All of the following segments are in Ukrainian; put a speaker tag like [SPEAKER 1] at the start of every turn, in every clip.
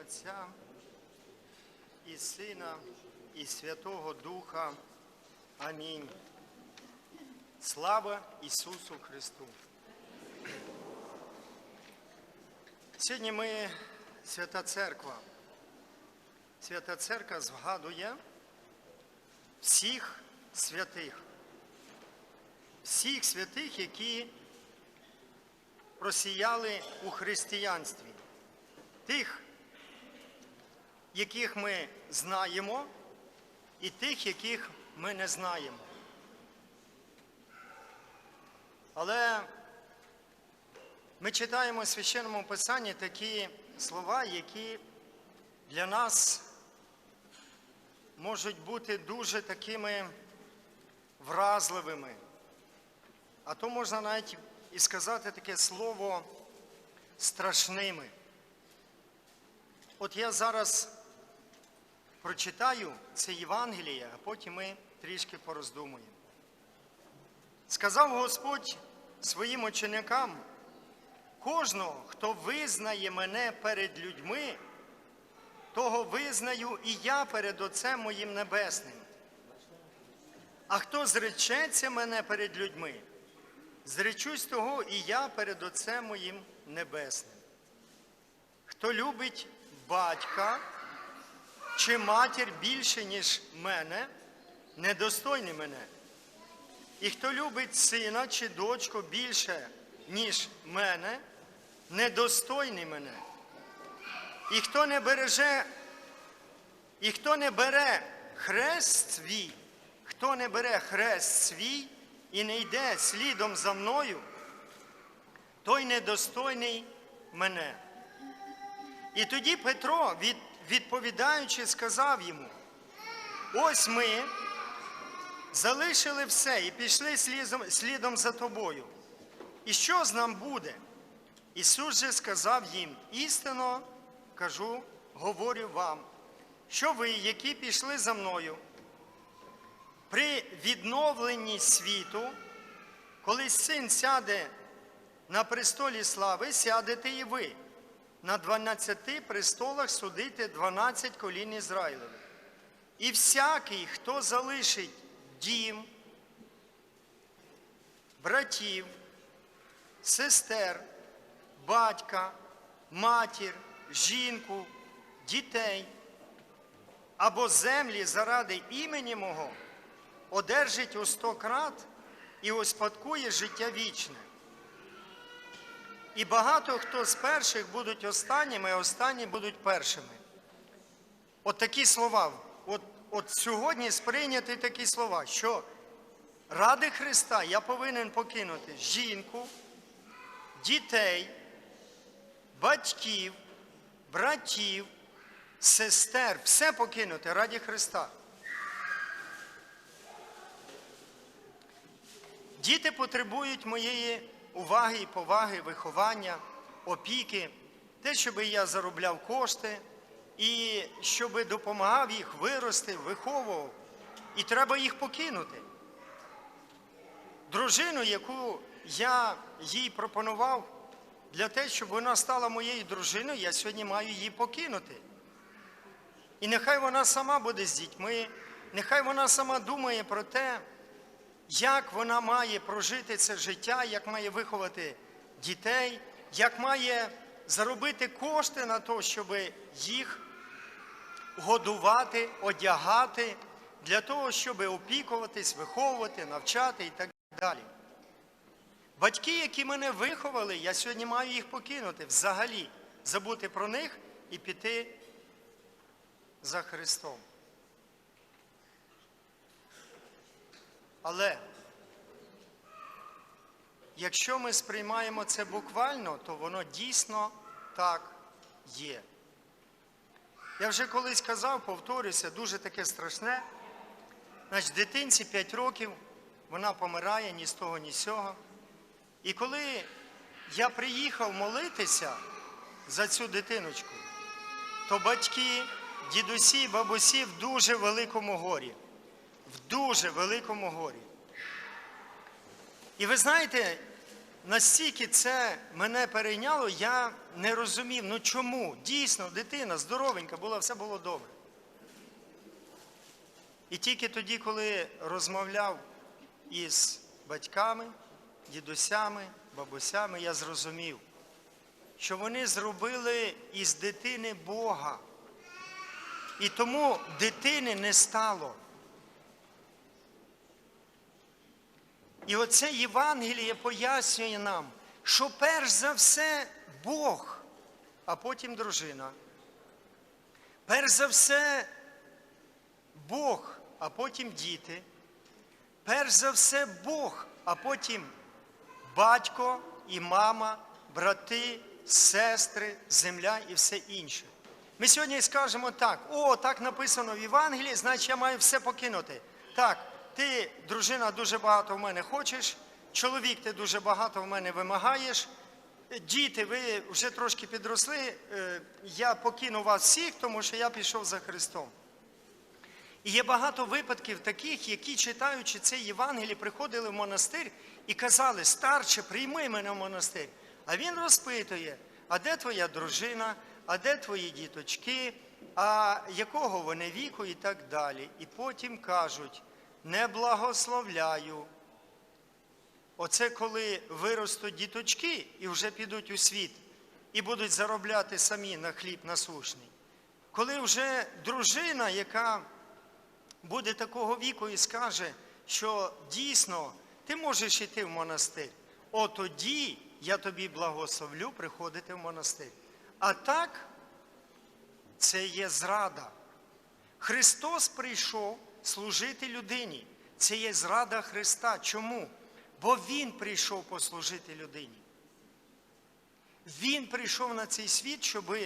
[SPEAKER 1] Отця і Сина, і Святого Духа. Амінь. Слава Ісусу Христу! Сьогодні ми Свята Церква. Свята Церква згадує всіх святих, всіх святих, які просіяли у християнстві, тих, яких ми знаємо, і тих, яких ми не знаємо. Але ми читаємо в священному писанні такі слова, які для нас можуть бути дуже такими вразливими. А то можна навіть і сказати таке слово страшними. От я зараз прочитаю це Євангеліє, а потім ми трішки пороздумуємо. Сказав Господь своїм ученикам, кожного, хто визнає мене перед людьми, того визнаю і я перед Отцем моїм Небесним. А хто зречеться мене перед людьми, зречусь того і я перед Отцем моїм Небесним. Хто любить батька чи матір більше, ніж мене, недостойний мене. І хто любить сина чи дочку більше, ніж мене, недостойний мене. І хто не береже, і хто не бере хрест свій, хто не бере хрест свій і не йде слідом за мною, той недостойний мене. І тоді Петро, від, відповідаючи, сказав йому: ось ми залишили все і пішли слідом, слідом за тобою. І що з нам буде? Ісус же сказав їм, істинно кажу, говорю вам, що ви, які пішли за мною, при відновленні світу, коли син сяде на престолі слави, сядете і ви. На дванадцяти престолах судите дванадцять колін Ізраїлевих. І всякий, хто залишить дім, братів, сестер, батька, матір, жінку, дітей або землі заради імені мого, одержить у сто крат і успадкує життя вічне. І багато хто з перших будуть останніми, а останні будуть першими. От такі слова. От, от сьогодні сприйняти такі слова, що ради Христа я повинен покинути жінку, дітей, батьків, братів, сестер, все покинути раді Христа. Діти потребують моєї уваги і поваги, виховання, опіки, те, щоб я заробляв кошти і щоб допомагав їх вирости, виховував. І треба їх покинути. Дружину, яку я їй пропонував для того, щоб вона стала моєю дружиною, я сьогодні маю її покинути. І нехай вона сама буде з дітьми, нехай вона сама думає про те, як вона має прожити це життя, як має виховати дітей, як має заробити кошти на те, щоб їх годувати, одягати, для того, щоб опікуватись, виховувати, навчати і так далі. Батьки, які мене виховали, я сьогодні маю їх покинути взагалі, забути про них і піти за Христом. Але якщо ми сприймаємо це буквально, то воно дійсно так є. Я вже колись казав, повторюся, дуже таке страшне. Значить, дитинці 5 років, вона помирає ні з того, ні з сього. І коли я приїхав молитися за цю дитиночку, то батьки, дідусі бабусі в дуже великому горі. В дуже великому горі. І ви знаєте, настільки це мене перейняло, я не розумів, ну чому? Дійсно, дитина здоровенька була, все було добре. І тільки тоді, коли розмовляв із батьками, дідусями, бабусями, я зрозумів, що вони зробили із дитини Бога. І тому дитини не стало. І оце Євангеліє пояснює нам, що перш за все Бог, а потім дружина. Перш за все Бог, а потім діти. Перш за все Бог, а потім батько і мама, брати, сестри, земля і все інше. Ми сьогодні скажемо так: о, так написано в Євангелії, значить я маю все покинути. Так, ти, дружина, дуже багато в мене хочеш, чоловік, ти дуже багато в мене вимагаєш. Діти, ви вже трошки підросли, е, я покину вас всіх, тому що я пішов за Христом. І є багато випадків таких, які, читаючи це Євангеліє, приходили в монастир і казали, старче, прийми мене в монастир. А він розпитує, а де твоя дружина, а де твої діточки, а якого вони віку і так далі. І потім кажуть, не благословляю. Оце коли виростуть діточки і вже підуть у світ і будуть заробляти самі на хліб насушний. Коли вже дружина, яка буде такого віку і скаже, що дійсно ти можеш йти в монастир, от тоді я тобі благословлю приходити в монастир. А так, це є зрада. Христос прийшов служити людині. Це є зрада Христа. Чому? Бо Він прийшов послужити людині. Він прийшов на цей світ, щоб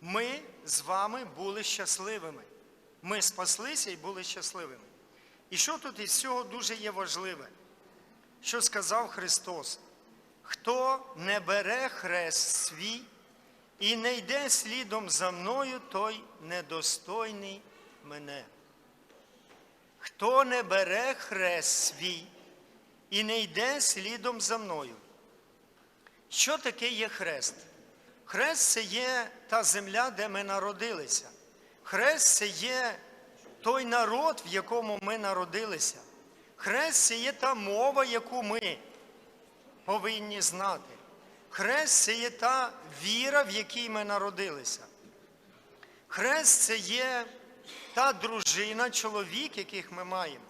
[SPEAKER 1] ми з вами були щасливими. Ми спаслися і були щасливими. І що тут із цього дуже є важливе? Що сказав Христос? Хто не бере хрест свій і не йде слідом за мною, той недостойний мене. Хто не бере хрест свій і не йде слідом за мною. Що таке є хрест? Хрест це є та земля, де ми народилися. Хрест це є той народ, в якому ми народилися. Хрест це є та мова, яку ми повинні знати. Хрест це є та віра, в якій ми народилися. Хрест це є та дружина, чоловік, яких ми маємо.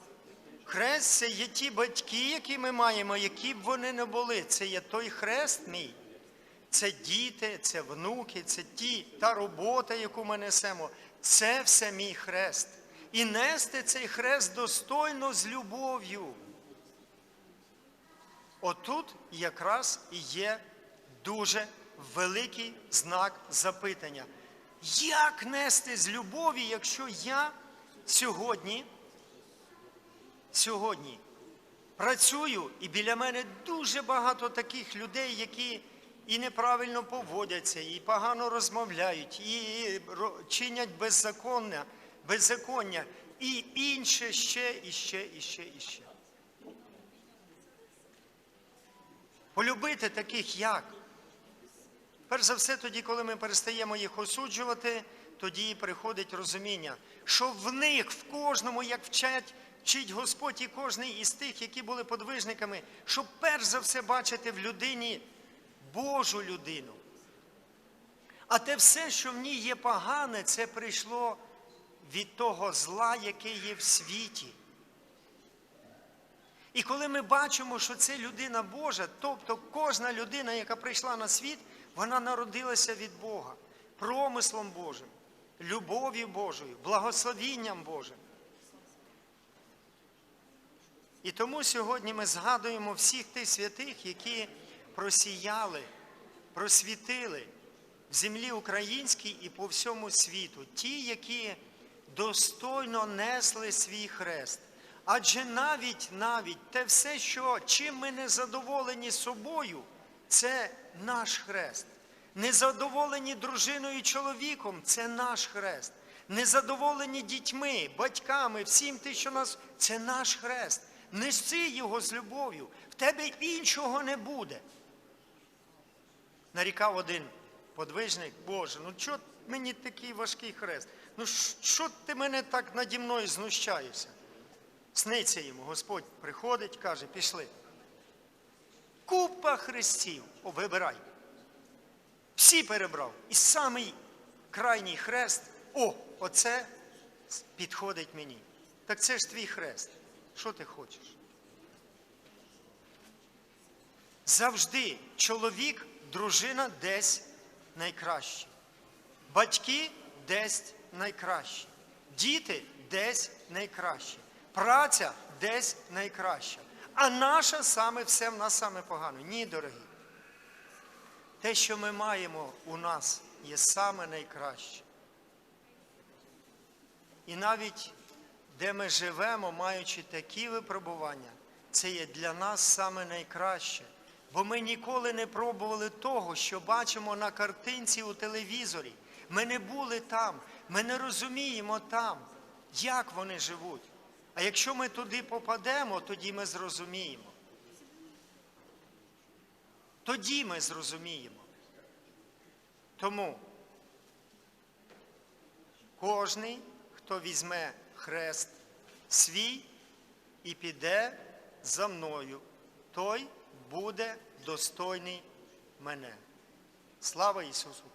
[SPEAKER 1] Хрест це є ті батьки, які ми маємо, які б вони не були. Це є той хрест мій. Це діти, це внуки, це ті, та робота, яку ми несемо. Це все мій хрест. І нести цей хрест достойно з любов'ю. Отут якраз і є дуже великий знак запитання. Як нести з любові, якщо я сьогодні, сьогодні працюю, і біля мене дуже багато таких людей, які і неправильно поводяться, і погано розмовляють, і чинять беззаконня, беззаконня, і інше ще, і ще, і ще, і ще. Полюбити таких як? Перш за все, тоді, коли ми перестаємо їх осуджувати, тоді приходить розуміння, що в них, в кожному, як вчать, вчить Господь і кожний із тих, які були подвижниками, щоб перш за все бачити в людині Божу людину. А те все, що в ній є погане, це прийшло від того зла, яке є в світі. І коли ми бачимо, що це людина Божа, тобто кожна людина, яка прийшла на світ, вона народилася від Бога, промислом Божим, любов'ю Божою, благословінням Божим. І тому сьогодні ми згадуємо всіх тих святих, які просіяли, просвітили в землі українській і по всьому світу, ті, які достойно несли свій хрест. Адже навіть навіть те все, що чим ми не задоволені собою, це наш хрест. Незадоволені дружиною і чоловіком це наш хрест. Незадоволені дітьми, батьками, всім тим, що нас це наш хрест. неси його з любов'ю, в тебе іншого не буде. Нарікав один подвижник, Боже, ну чого мені такий важкий хрест? Ну що ти мене так наді мною знущаєшся? Сниться йому, Господь приходить, каже, пішли. Купа хрестів, о, вибирай. Всі перебрав. І самий крайній хрест, о, оце підходить мені. Так це ж твій хрест. Що ти хочеш? Завжди чоловік, дружина десь найкраще. Батьки десь найкраще. Діти десь найкраще. Праця десь найкраща. А наша саме все в нас саме погано. Ні, дорогі. Те, що ми маємо у нас, є саме найкраще. І навіть де ми живемо, маючи такі випробування, це є для нас саме найкраще. Бо ми ніколи не пробували того, що бачимо на картинці у телевізорі. Ми не були там, ми не розуміємо там, як вони живуть. А якщо ми туди попадемо, тоді ми зрозуміємо. Тоді ми зрозуміємо. Тому кожний, хто візьме хрест свій і піде за мною, той буде достойний мене. Слава Ісусу!